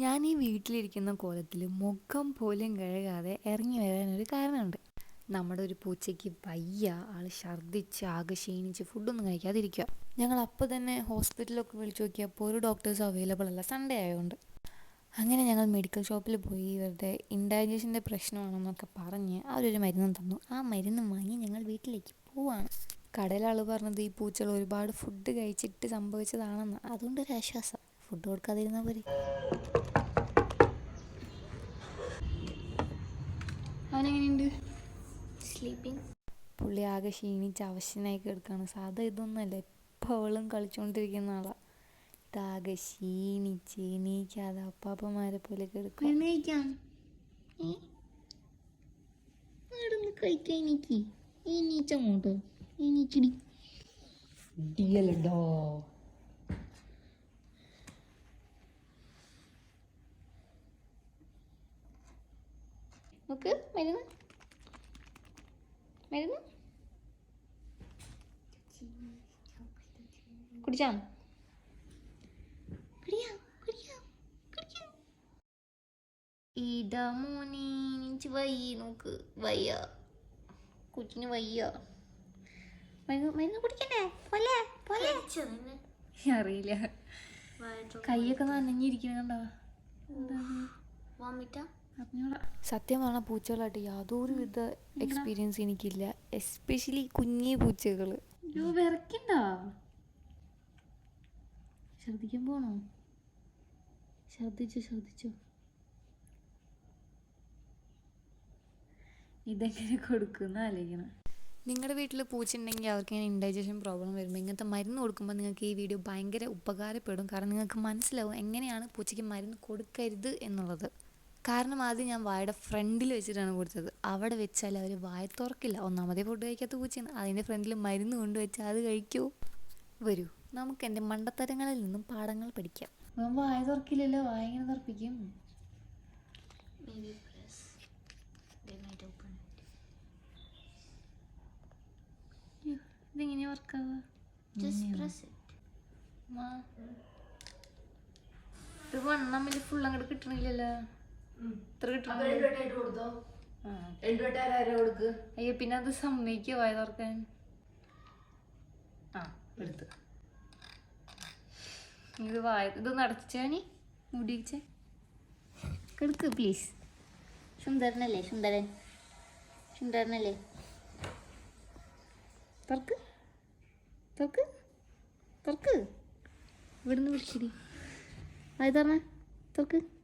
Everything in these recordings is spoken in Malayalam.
ഞാൻ ഈ വീട്ടിലിരിക്കുന്ന കോലത്തിൽ മുഖം പോലും കഴുകാതെ ഇറങ്ങി വരാനൊരു കാരണമുണ്ട്. നമ്മുടെ ഒരു പൂച്ചയ്ക്ക് വയ്യ ആൾ ഛർദ്ദിച്ച് ആകെ ക്ഷീണിച്ച് ഫുഡൊന്നും കഴിക്കാതിരിക്കുക. ഞങ്ങൾ അപ്പോൾ തന്നെ ഹോസ്പിറ്റലൊക്കെ വിളിച്ചു നോക്കിയപ്പോൾ ഒരു ഡോക്ടേഴ്സ് അവൈലബിൾ അല്ല സൺഡേ ആയതുകൊണ്ട് അങ്ങനെ ഞങ്ങൾ മെഡിക്കൽ ഷോപ്പിൽ പോയി ഇവരുടെ ഇൻഡൈജഷന്റെ പ്രശ്നമാണെന്നൊക്കെ പറഞ്ഞ് അവരൊരു മരുന്നും തന്നു. ആ മരുന്ന് വാങ്ങി ഞങ്ങൾ വീട്ടിലേക്ക് പോവാണ്. കടയിലാൾ പറഞ്ഞത് ഈ പൂച്ചകൾ ഒരുപാട് ഫുഡ് കഴിച്ചിട്ട് സംഭവിച്ചതാണെന്ന്. അതുകൊണ്ടൊരു ആശ്വാസം. ഫുഡ് കൊടുക്കാതിരുന്നാൽ പോരെ. അവനെങ്ങനെയുണ്ട്? സ്ലീപ്പിംഗ് പുള്ളി ആകെ ക്ഷീണിച്ച് അവശനായി കിടക്കുകയാണ് സാധാ ഇതൊന്നുമല്ല എപ്പോൾ അവളും കളിച്ചുകൊണ്ടിരിക്കുന്ന ആളാണ് ഇതാകെ ക്ഷീണിച്ച് എണീക്കാതെ അപ്പാപ്പന്മാരെ പോലെ കിടക്കും കഴിക്കാം നടന്ന് കഴിക്കാൻ എനിക്ക്. എണീച്ചങ്ങോട്ട്. എണീച്ചിടി. ഇല്ലല്ലോ നോക്ക് മരുന്ന്. മരുന്ന്. കുടിച്ചാം? ഇതാ മോനെ എനിക്ക് വയ്യ നോക്ക് വയ്യ. കൊച്ചിന് വയ്യ. മരുന്ന് മരുന്ന് കുടിക്കണ്ടേ? പോലെ പോലെ. അറിയില്ല. കൈയൊക്കെ നനഞ്ഞിരിക്കണ കണ്ടോ വോമിറ്റാ? സത്യം പറഞ്ഞാൽ പൂച്ചകളായിട്ട് യാതൊരു വിധ എക്സ്പീരിയൻസ് എനിക്കില്ല. എസ്പെഷ്യലി കുഞ്ഞി പൂച്ചകൾ വിറക്കണ്ട ഛർദിക്കാൻ പോണോ? ഛർദിച്ചോ ഛർദിച്ചോ ഇതെങ്ങനെ കൊടുക്കുന്ന ആലോചിക്കണം. നിങ്ങളുടെ വീട്ടിൽ പൂച്ച ഉണ്ടെങ്കിൽ അവർക്ക് ഇങ്ങനെ ഇൻഡൈജഷൻ പ്രോബ്ലം വരുമ്പോൾ ഇങ്ങനത്തെ മരുന്ന് കൊടുക്കുമ്പോൾ നിങ്ങൾക്ക് ഈ വീഡിയോ ഭയങ്കര ഉപകാരപ്പെടും. കാരണം നിങ്ങൾക്ക് മനസ്സിലാവും എങ്ങനെയാണ് പൂച്ചയ്ക്ക് മരുന്ന് കൊടുക്കരുത് എന്നുള്ളത്. കാരണം ആദ്യം ഞാൻ വായുടെ ഫ്രണ്ടിൽ വെച്ചിട്ടാണ് കൊടുത്തത് അവിടെ വെച്ചാൽ അവർ വായ തുറക്കില്ല. ഒന്നാമതേ ഫുഡ് കഴിക്കാത്ത പൂച്ചയാണ്. അതിന്റെ ഫ്രണ്ടിൽ മരുന്ന് കൊണ്ടുവച്ചാൽ അത് കഴിക്കൂ. വരൂ നമുക്ക് എന്റെ മണ്ടത്തരങ്ങളിൽ നിന്നും പാഠങ്ങൾ പഠിക്കാം. വായ തുറക്കില്ലല്ലോ വായ ഇങ്ങനെ തുറപ്പിക്കും ഇതെങ്ങനെയാ വർക്കാവുക ഇത് വണ്ണം വലിയ ഫുൾ അങ്ങോട്ട് കിട്ടണില്ലല്ലോ. അയ്യോ പിന്നെ അത് സമ്മതിക്കോ വായ തുറക്കാൻ. ആ എടുത്ത്. ഇത് വായ ഇത് നടച്ചാനി മുടിച്ചേ കിടക്ക് പ്ലീസ് സുന്ദരനല്ലേ സുന്ദരൻ. സുന്ദരനല്ലേ. തുറക്ക്. തുറക്ക്. തുറക്ക്. ഇവിടുന്ന് വിളിച്ചിരി. വായ തുറന്ന. തുറക്ക്.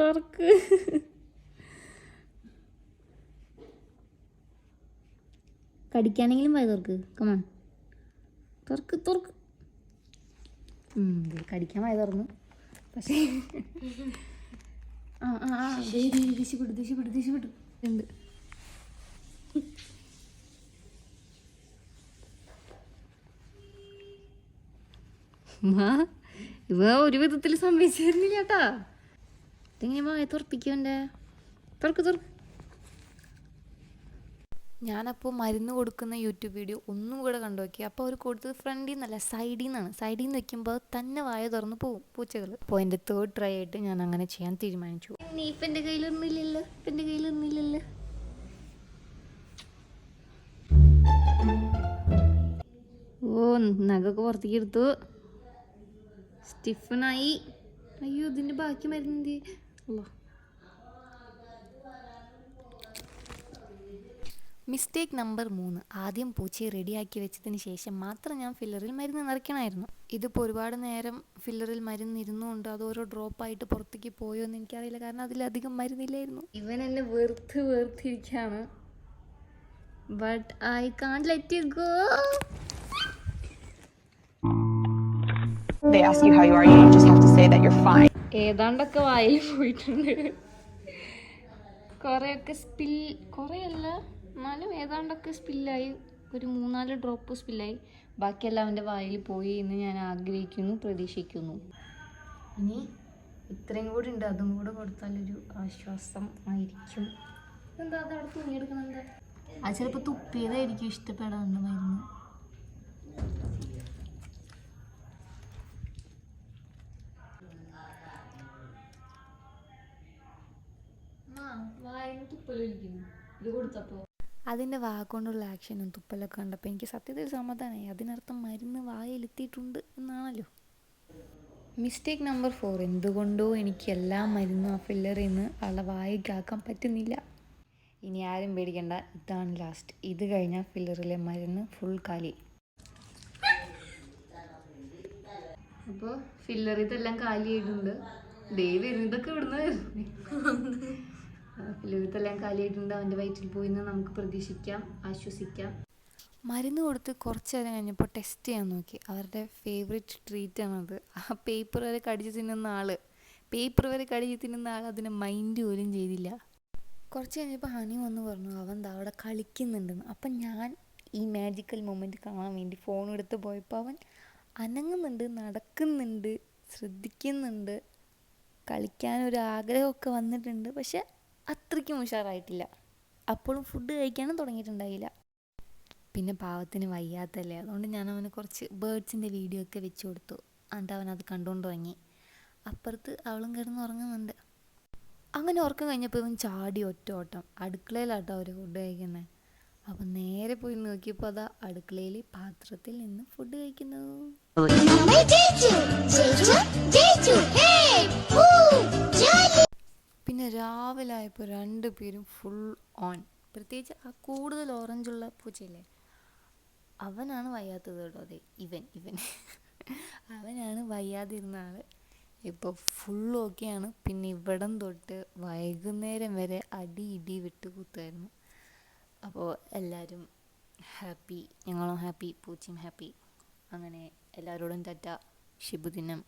തുറക്ക് കടിക്കാനെങ്കിലും വായ തുറക്ക് കമാൺ തുറക്ക് തുറക്ക് കടിക്കാൻ വായ തുറന്നു പക്ഷേ ആ ആ ആ. ദേഷ്യപ്പെട്ടു ദേഷ്യപ്പെട്ടു ദേഷ്യപ്പെട്ടു ഉണ്ട് ഇവ ഒരു വിധത്തിൽ സംഭവിച്ചിരുന്നില്ല കേട്ടാ. ഇതെങ്ങനെ വായ തുറപ്പിക്കും എന്റെ തുറക്ക് തുറക്ക് ഞാനപ്പോൾ മരുന്ന് കൊടുക്കുന്ന യൂട്യൂബ് വീഡിയോ ഒന്നും കൂടെ കണ്ടു നോക്കി. അപ്പോൾ അവർ കൊടുത്തത് ഫ്രണ്ടിൽ നിന്നല്ല സൈഡിൽ നിന്നാണ് സൈഡിൽ നിന്ന് വെക്കുമ്പോൾ തന്നെ വായ തുറന്ന് പോവും പൂച്ചകൾ അപ്പോൾ എന്റെ തേർഡ് ട്രൈ ആയിട്ട് ഞാൻ അങ്ങനെ ചെയ്യാൻ തീരുമാനിച്ചു. നീ ഇപ്പം എന്റെ കയ്യിലൊന്നുമില്ലല്ലോ ഇപ്പം എന്റെ കയ്യിലൊന്നുമില്ലല്ലോ ഓ നഖമൊക്കെ പുറത്തേക്ക് എടുത്തു. സ്റ്റിഫനായി അയ്യോ ഇതിന്റെ ബാക്കി മരുന്ന് അല്ലോ മിസ്റ്റേക്ക് നമ്പർ മൂന്ന്. ആദ്യം പൂച്ചയെ റെഡിയാക്കി വെച്ചതിന് ശേഷം മാത്രം ഞാൻ ഫില്ലറിൽ മരുന്ന് നിറയ്ക്കണമായിരുന്നു. ഇതിപ്പോൾ ഒരുപാട് നേരം ഫില്ലറിൽ മരുന്ന് ഇരുന്നുകൊണ്ട് അത് ഓരോ ഡ്രോപ്പായിട്ട് പുറത്തേക്ക് പോയോ എന്ന് എനിക്കറിയില്ല. കാരണം അതിലധികം മരുന്നില്ലായിരുന്നു. ഇവൻ എന്നെ വെറുത്ത് വെറുത്തിരിക്കാണ്. But I can't let you go they ask you how you are, you just have to say that you're fine. ഏതാണ്ടൊക്കെ വായിൽ പോയിട്ടുണ്ട്. കുറേയൊക്കെ സ്പിൽ കുറേയല്ല എന്നാലും ഏതാണ്ടൊക്കെ സ്പില്ലായി ഒരു മൂന്നാൽ ഡ്രോപ്പ് സ്പില്ലായി ബാക്കിയെല്ലാം അവന്റെ വായിൽ പോയി എന്ന് ഞാൻ ആഗ്രഹിക്കുന്നു പ്രതീക്ഷിക്കുന്നു. ഇനി ഇത്രയും കൂടി ഉണ്ട്. അതും കൂടെ കൊടുത്താലൊരു ആശ്വാസം ആയിരിക്കും. എന്താ അത് അവിടെ തുണിയെടുക്കണം എന്താ? അത് ചിലപ്പോൾ തുപ്പിയതായിരിക്കും ഇഷ്ടപ്പെടാണ്ട് മരുന്ന് ഇത് കൊടുത്തപ്പോൾ അതിന്റെ വാക്കൊണ്ടുള്ള ആക്ഷനും തുപ്പലൊക്കെ കണ്ടപ്പോൾ എനിക്ക് സത്യത്തിൽ സമാധാനമായി അതിനർത്ഥം മരുന്ന് വായിലെത്തിയിട്ടുണ്ട് എന്നാണല്ലോ. മിസ്റ്റേക്ക് നമ്പർ ഫോർ എന്തുകൊണ്ടോ എനിക്ക് എല്ലാ മരുന്നും ആ ഫില്ലറിൽ നിന്ന് ആളെ വായിക്കാക്കാൻ പറ്റുന്നില്ല. ഇനി ആരും പേടിക്കണ്ട. ഇതാണ് ലാസ്റ്റ് ഇത് കഴിഞ്ഞാൽ ഫില്ലറിലെ മരുന്ന് ഫുൾ കാലി. അപ്പോൾ ഫില്ലർ ഇതെല്ലാം കാലിയായിട്ടുണ്ട്. ദേ വരുന്നു. ഇതൊക്കെ ഇവിടുന്ന് വരുന്നു കാലിയിട്ടുണ്ട് അവന്റെ വയറ്റിൽ പോയി എന്ന് നമുക്ക് പ്രതീക്ഷിക്കാം ആശ്വസിക്കാം. മരുന്ന് കൊടുത്ത് കുറച്ച് നേരം കഴിഞ്ഞപ്പോൾ ടെസ്റ്റ് ചെയ്യാൻ നോക്കി. അവരുടെ ഫേവറേറ്റ് ട്രീറ്റ് ആണത്. ആ പേപ്പർ വരെ കടിച്ച് തിന്നുന്ന ആൾ പേപ്പർ വരെ കടിച്ച് തിന്നുന്ന ആൾ അതിനെ മൈൻഡ് പോലും ചെയ്തില്ല. കുറച്ച് കഴിഞ്ഞപ്പോൾ ഹണി വന്ന് പറഞ്ഞു അവൻ ദാ അവിടെ കളിക്കുന്നുണ്ടെന്ന്. അപ്പം ഞാൻ ഈ മാജിക്കൽ മൊമെന്റ് കാണാൻ വേണ്ടി ഫോൺ എടുത്ത് പോയപ്പോൾ അവൻ അനങ്ങുന്നുണ്ട് നടക്കുന്നുണ്ട് ശ്രദ്ധിക്കുന്നുണ്ട് കളിക്കാനൊരു ആഗ്രഹമൊക്കെ വന്നിട്ടുണ്ട്. പക്ഷെ അത്രയ്ക്കും ഉഷാറായിട്ടില്ല. അപ്പോഴും ഫുഡ് കഴിക്കാനും തുടങ്ങിയിട്ടുണ്ടായില്ല. പിന്നെ പാവത്തിന് വയ്യാത്തല്ലേ? അതുകൊണ്ട് ഞാൻ അവന് കുറച്ച് ബേർഡ്സിന്റെ വീഡിയോ ഒക്കെ വെച്ച് കൊടുത്തു. എന്നിട്ട് അവൻ അത് കണ്ടുകൊണ്ട് തുടങ്ങി അപ്പുറത്ത് അവളും കിടന്ന് ഉറങ്ങുന്നുണ്ട്. അങ്ങനെ ഉറക്കം കഴിഞ്ഞപ്പോൾ ഇവൻ ചാടി ഒറ്റ ഓട്ടം. അടുക്കളയിലാട്ടോ അവർ ഫുഡ് കഴിക്കുന്നത് അപ്പം നേരെ പോയി നോക്കിയപ്പോൾ അതാ അടുക്കളയിൽ പാത്രത്തിൽ നിന്ന് ഫുഡ് കഴിക്കുന്നു. പിന്നെ രാവിലെ ആയപ്പോൾ രണ്ട് പേരും ഫുൾ ഓൺ പ്രത്യേകിച്ച് ആ കൂടുതൽ ഓറഞ്ചുള്ള പൂച്ചയില്ലേ? അവനാണ് വയ്യാത്തത് കേട്ടോ. അതെ ഇവൻ ഇവൻ. അവനാണ് വയ്യാതിരുന്ന ആൾ ഇപ്പോൾ ഫുൾ ഓക്കെയാണ് പിന്നെ ഇവിടം തൊട്ട് വൈകുന്നേരം വരെ അടി ഇടി വിട്ട് കൂത്തായിരുന്നു അപ്പോൾ എല്ലാവരും ഹാപ്പി ഞങ്ങളും ഹാപ്പി പൂച്ചയും ഹാപ്പി അങ്ങനെ എല്ലാവരോടും ടാറ്റ ശുഭദിനം.